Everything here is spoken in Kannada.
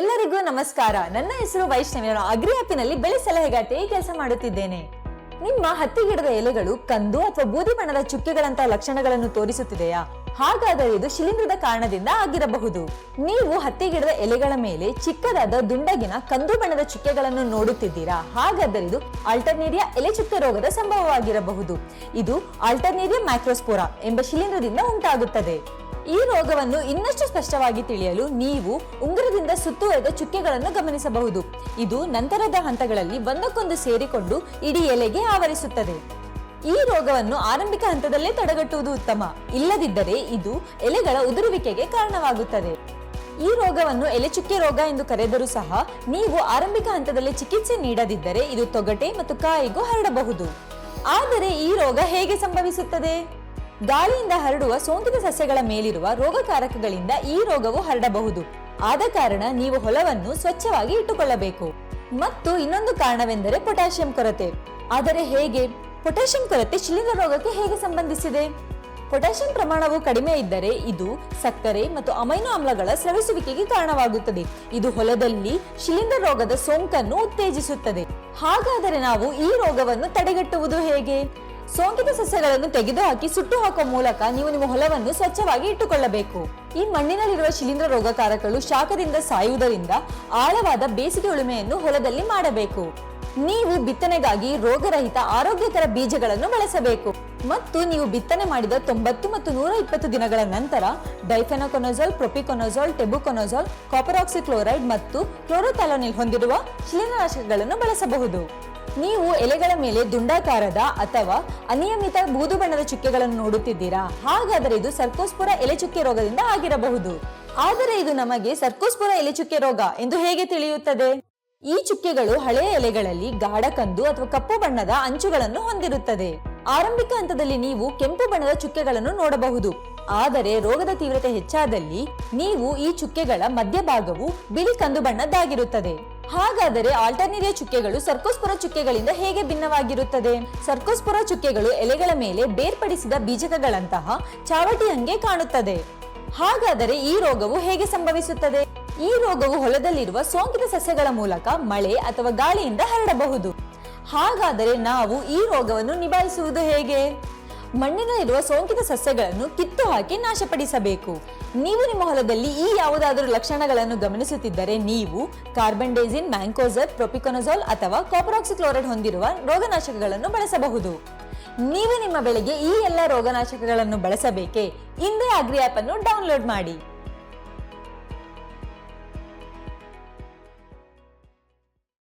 ಎಲ್ಲರಿಗೂ ನಮಸ್ಕಾರ. ನನ್ನ ಹೆಸರು ವೈಷ್ಣವಿ. ನಾನು ಅಗ್ರಿ ಆ್ಯಪಿನಲ್ಲಿ ಬೆಳೆ ಸಲಹೆಗಾರ್ತಿಯಾಗಿ ಕೆಲಸ ಮಾಡುತ್ತಿದ್ದೇನೆ. ನಿಮ್ಮ ಹತ್ತಿ ಗಿಡದ ಎಲೆಗಳು ಕಂದು ಅಥವಾ ಬೂದಿ ಬಣ್ಣದ ಚುಕ್ಕೆಗಳಂತಹ ಲಕ್ಷಣಗಳನ್ನು ತೋರಿಸುತ್ತಿದೆಯಾ? ಹಾಗಾದರೆ ಇದು ಶಿಲೀಂಧ್ರದ ಕಾರಣದಿಂದ ಆಗಿರಬಹುದು. ನೀವು ಹತ್ತಿ ಗಿಡದ ಎಲೆಗಳ ಮೇಲೆ ಚಿಕ್ಕದಾದ ದುಂಡಗಿನ ಕಂದು ಬಣ್ಣದ ಚುಕ್ಕೆಗಳನ್ನು ನೋಡುತ್ತಿದ್ದೀರಾ? ಹಾಗಾದರೆ ಇದು ಆಲ್ಟರ್ನೇರಿಯಾ ಎಲೆ ಚುಕ್ಕೆ ರೋಗದ ಸಂಭವವಾಗಿರಬಹುದು. ಇದು ಆಲ್ಟರ್ನೇರಿಯಾ ಮ್ಯಾಕ್ರೋಸ್ಪೋರಾ ಎಂಬ ಶಿಲೀಂಧ್ರದಿಂದ ಉಂಟಾಗುತ್ತದೆ. ಈ ರೋಗವನ್ನು ಇನ್ನಷ್ಟು ಸ್ಪಷ್ಟವಾಗಿ ತಿಳಿಯಲು ನೀವು ಉಂಗುರದಿಂದ ಸುತ್ತುವರೆದ ಚುಕ್ಕೆಗಳನ್ನು ಗಮನಿಸಬಹುದು. ಇದು ನಂತರದ ಹಂತಗಳಲ್ಲಿ ಒಂದಕ್ಕೊಂದು ಸೇರಿಕೊಂಡು ಇಡೀ ಎಲೆಗೆ ಆವರಿಸುತ್ತದೆ. ಈ ರೋಗವನ್ನು ಆರಂಭಿಕ ಹಂತದಲ್ಲೇ ತಡೆಗಟ್ಟುವುದು ಉತ್ತಮ. ಇಲ್ಲದಿದ್ದರೆ ಇದು ಎಲೆಗಳ ಉದುರುವಿಕೆಗೆ ಕಾರಣವಾಗುತ್ತದೆ. ಈ ರೋಗವನ್ನು ಎಲೆಚುಕ್ಕೆ ರೋಗ ಎಂದು ಕರೆದರೂ ಸಹ ನೀವು ಆರಂಭಿಕ ಹಂತದಲ್ಲಿ ಚಿಕಿತ್ಸೆ ನೀಡದಿದ್ದರೆ ಇದು ತೊಗಟೆ ಮತ್ತು ಕಾಯಿಗೂ ಹರಡಬಹುದು. ಆದರೆ ಈ ರೋಗ ಹೇಗೆ ಸಂಭವಿಸುತ್ತದೆ? ಗಾಳಿಯಿಂದ ಹರಡುವ ಸೋಂಕಿತ ಸಸ್ಯಗಳ ಮೇಲಿರುವ ರೋಗಕಾರಕಗಳಿಂದ ಈ ರೋಗವು ಹರಡಬಹುದು. ಆದ ಕಾರಣ ನೀವು ಹೊಲವನ್ನು ಸ್ವಚ್ಛವಾಗಿ ಇಟ್ಟುಕೊಳ್ಳಬೇಕು. ಮತ್ತು ಇನ್ನೊಂದು ಕಾರಣವೆಂದರೆ ಪೊಟ್ಯಾಷಿಯಂ ಕೊರತೆ. ಆದರೆ ಹೇಗೆ? ಪೊಟ್ಯಾಷಿಯಂ ಕೊರತೆ ಶಿಲೀಂಧ್ರ ರೋಗಕ್ಕೆ ಹೇಗೆ ಸಂಬಂಧಿಸಿದೆ? ಪೊಟ್ಯಾಷಿಯಂ ಪ್ರಮಾಣವು ಕಡಿಮೆ ಇದ್ದರೆ ಇದು ಸಕ್ಕರೆ ಮತ್ತು ಅಮೈನೋ ಆಮ್ಲಗಳ ಸ್ರವಿಸುವಿಕೆಗೆ ಕಾರಣವಾಗುತ್ತದೆ. ಇದು ಹೊಲದಲ್ಲಿ ಶಿಲೀಂಧ್ರ ರೋಗದ ಸೋಂಕನ್ನು ಉತ್ತೇಜಿಸುತ್ತದೆ. ಹಾಗಾದರೆ ನಾವು ಈ ರೋಗವನ್ನು ತಡೆಗಟ್ಟುವುದು ಹೇಗೆ? ಸೋಂಕಿತ ಸಸ್ಯಗಳನ್ನು ತೆಗೆದುಹಾಕಿ ಸುಟ್ಟು ಹಾಕುವ ಮೂಲಕ ನೀವು ನಿಮ್ಮ ಹೊಲವನ್ನು ಸ್ವಚ್ಛವಾಗಿ ಇಟ್ಟುಕೊಳ್ಳಬೇಕು. ಈ ಮಣ್ಣಿನಲ್ಲಿರುವ ಶಿಲೀಂಧ್ರ ರೋಗಕಾರಕಗಳು ಶಾಖದಿಂದ ಸಾಯುವುದರಿಂದ ಆಳವಾದ ಬೇಸಿಗೆ ಉಳುಮೆಯನ್ನು ಹೊಲದಲ್ಲಿ ಮಾಡಬೇಕು. ನೀವು ಬಿತ್ತನೆಗಾಗಿ ರೋಗರಹಿತ ಆರೋಗ್ಯಕರ ಬೀಜಗಳನ್ನು ಬಳಸಬೇಕು. ಮತ್ತು ನೀವು ಬಿತ್ತನೆ ಮಾಡಿದ ತೊಂಬತ್ತು ಮತ್ತು ನೂರ ಇಪ್ಪತ್ತು ದಿನಗಳ ನಂತರ ಡೈಫೆನಕೊನಜಾಲ್ ಪ್ರೊಪಿಕೊನೊಸಾಲ್ ಟೆಬುಕೊನಜಾಲ್ ಕಾಪರಾಕ್ಸಿಕ್ಲೋರೈಡ್ ಮತ್ತು ಕ್ಲೋರೋಥಾಲೋನಿಲ್ ಹೊಂದಿರುವ ಶಿಲೀನಾಶಕಗಳನ್ನು ಬಳಸಬಹುದು. ನೀವು ಎಲೆಗಳ ಮೇಲೆ ದುಂಡಾಕಾರದ ಅಥವಾ ಅನಿಯಮಿತ ಬೂದು ಬಣ್ಣದ ಚುಕ್ಕೆಗಳನ್ನು ನೋಡುತ್ತಿದ್ದೀರಾ? ಹಾಗಾದರೆ ಇದು ಸರ್ಕೋಸ್ಪುರ ಎಲೆ ಚುಕ್ಕೆ ರೋಗದಿಂದ ಆಗಿರಬಹುದು. ಆದರೆ ಇದು ನಮಗೆ ಸರ್ಕೋಸ್ಪುರ ಎಲೆ ಚುಕ್ಕೆ ರೋಗ ಎಂದು ಹೇಗೆ ತಿಳಿಯುತ್ತದೆ? ಈ ಚುಕ್ಕೆಗಳು ಹಳೆಯ ಎಲೆಗಳಲ್ಲಿ ಗಾಢ ಕಂದು ಅಥವಾ ಕಪ್ಪು ಬಣ್ಣದ ಅಂಚುಗಳನ್ನು ಹೊಂದಿರುತ್ತದೆ. ಆರಂಭಿಕ ಹಂತದಲ್ಲಿ ನೀವು ಕೆಂಪು ಬಣ್ಣದ ಚುಕ್ಕೆಗಳನ್ನು ನೋಡಬಹುದು. ಆದರೆ ರೋಗದ ತೀವ್ರತೆ ಹೆಚ್ಚಾದಲ್ಲಿ ನೀವು ಈ ಚುಕ್ಕೆಗಳ ಮಧ್ಯಭಾಗವು ಬಿಳಿ ಕಂದು ಬಣ್ಣದ್ದಾಗಿರುತ್ತದೆ. ಹಾಗಾದರೆ ಆಲ್ಟರ್ನೇರಿಯಾ ಚುಕ್ಕೆಗಳು ಸರ್ಕೋಸ್ಪುರ ಚುಕ್ಕೆಗಳಿಂದ ಹೇಗೆ ಭಿನ್ನವಾಗಿರುತ್ತದೆ? ಸರ್ಕೋಸ್ಪುರ ಚುಕ್ಕೆಗಳು ಎಲೆಗಳ ಮೇಲೆ ಬೇರ್ಪಡಿಸಿದ ಬೀಜಕಗಳಂತಹ ಚಾವಟಿ ಹಂಗೆ ಕಾಣುತ್ತದೆ. ಹಾಗಾದರೆ ಈ ರೋಗವು ಹೇಗೆ ಸಂಭವಿಸುತ್ತದೆ? ಈ ರೋಗವು ಹೊಲದಲ್ಲಿರುವ ಸೋಂಕಿತ ಸಸ್ಯಗಳ ಮೂಲಕ ಮಳೆ ಅಥವಾ ಗಾಳಿಯಿಂದ ಹರಡಬಹುದು. ಹಾಗಾದರೆ ನಾವು ಈ ರೋಗವನ್ನು ನಿಭಾಯಿಸುವುದು ಹೇಗೆ? ಮಣ್ಣಿನಲ್ಲಿರುವ ಸೋಂಕಿತ ಸಸ್ಯಗಳನ್ನು ಕಿತ್ತು ಹಾಕಿ ನಾಶಪಡಿಸಬೇಕು. ನೀವು ನಿಮ್ಮ ಹೊಲದಲ್ಲಿ ಈ ಯಾವುದಾದರೂ ಲಕ್ಷಣಗಳನ್ನು ಗಮನಿಸುತ್ತಿದ್ದರೆ ನೀವು ಕಾರ್ಬನ್ ಡೈಸಿನ್ ಮ್ಯಾಂಕೋಸರ್ ಪ್ರೊಪಿಕೊನೊಸೋಲ್ ಅಥವಾ ಕಾಪರಾಕ್ಸಿಕ್ಲೋರೈಡ್ ಹೊಂದಿರುವ ರೋಗನಾಶಕಗಳನ್ನು ಬಳಸಬಹುದು. ನೀವು ನಿಮ್ಮ ಬೆಳೆಗೆ ಈ ಎಲ್ಲ ರೋಗನಾಶಕಗಳನ್ನು ಬಳಸಬೇಕೆ? ಇಂದೇ ಅಗ್ರಿ ಆಪ್ ಅನ್ನು ಡೌನ್ಲೋಡ್ ಮಾಡಿ.